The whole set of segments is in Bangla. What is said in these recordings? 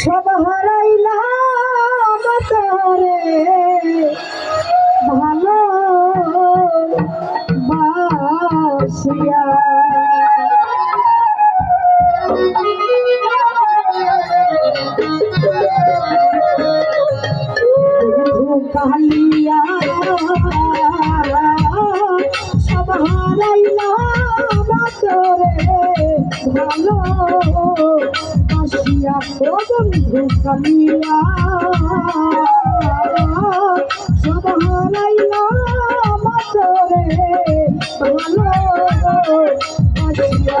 সব হারাইলাম তোরে। ভালো বাসিয়া। কালিয়া বাসিয়া ও বন্ধু কালিয়া সব হারাইলাম তোরে ভালো বাসিয়া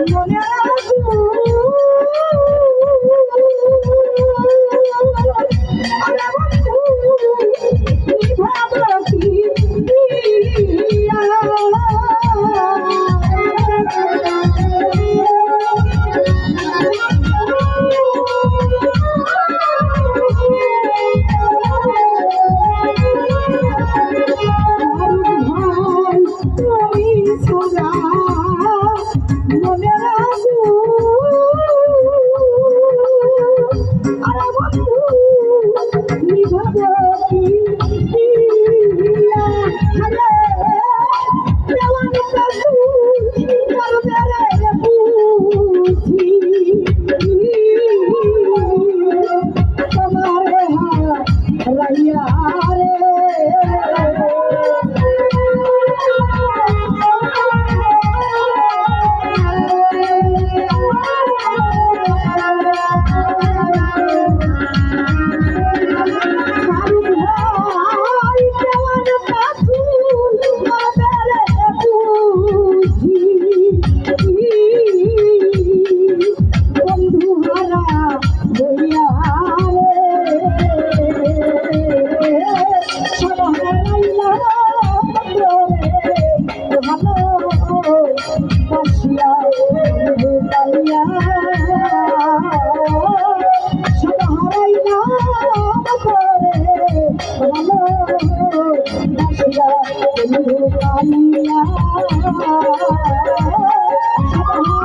Dándole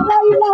লাইলা